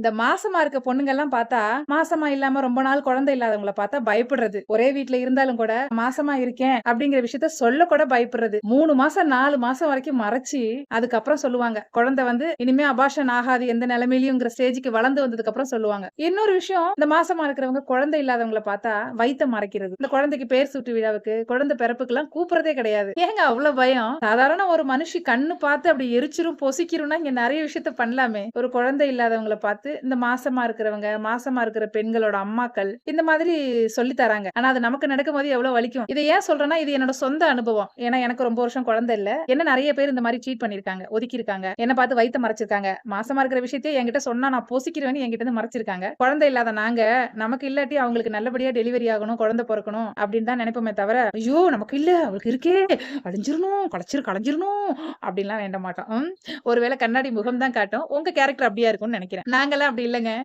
இந்த மாசமா இருக்க பொண்ணுங்க எல்லாம் பார்த்தா மாசமா இல்லாம ரொம்ப நாள் குழந்தை இல்லாதவங்கள பார்த்தா பயப்படுறது. ஒரே வீட்டுல இருந்தாலும் கூட மாசமா இருக்கேன் அப்படிங்கிற விஷயத்த சொல்ல கூட பயப்படுறது. மூணு மாசம் நாலு மாசம் வரைக்கும் மறைச்சு அதுக்கப்புறம் சொல்லுவாங்க. குழந்தை வந்து இனிமே அபாஷன் ஆகாது எந்த நிலைமையிலும்ங்கிற ஸ்டேஜுக்கு வளர்ந்து வந்ததுக்கு அப்புறம் சொல்லுவாங்க. இன்னொரு விஷயம் இந்த மாசமா இருக்கிறவங்க குழந்தை இல்லாதவங்கள பார்த்தா வயித்த மறைக்கிறது. இந்த குழந்தைக்கு பேர் சுட்டு விழாவுக்கு குழந்தை பிறப்புக்கு எல்லாம் கூப்பிடுறதே கிடையாது. ஏங்க அவ்வளவு பயம்? சாதாரண ஒரு மனுஷி கண்ணு பார்த்து அப்படி எரிச்சிரும் பொசிக்கிறோம்னா இங்க நிறைய விஷயத்த பண்ணலாமே. ஒரு குழந்தை இல்லாதவங்கள பார்த்து இந்த மாசமா இருக்கிறவங்க மாசமா இருக்கிற பெண்களோட அம்மாக்கள் இந்த மாதிரி சொல்லி தராங்க. ஆனா அது நமக்கு நடக்கும் போது எவ்வளவு வலிக்கும். இதை ஏன் சொல்றேன்னா இது என்னோட சொந்த அனுபவம். ஏன்னா எனக்கு ரொம்ப வருஷம் குழந்தை இல்ல. என்ன நிறைய பேர் இந்த மாதிரி சீட் பண்ணிருக்காங்க ஒதுக்கி இருக்காங்க என்ன பார்த்து வயித்த மறைச்சிருக்காங்க. மாசமா இருக்கிற விஷயத்தையே என்கிட்ட சொன்னா நான் போசிக்கிறேன்னு என்கிட்ட இருந்து மறைச்சிருக்காங்க. குழந்தை இல்லாத நாங்க நமக்கு இல்லாட்டி அவங்களுக்கு நல்லபடியா டெலிவரி ஆகணும் குழந்தை பிறக்கணும் அப்படின்னு தான் நினைப்போமே தவிர ஐயோ நமக்கு இல்ல அவளுக்கு இருக்கே அழிஞ்சிடணும் களைச்சிரு களைஞ்சிரணும் அப்படின்லாம் வேண்ட மாட்டோம். ஒருவேளை கண்ணாடி முகம் தான் காட்டும். உங்க கேரக்டர் அப்படியா இருக்கும்னு நினைக்கிறேன். நாங்க அப்படி இல்லைங்க.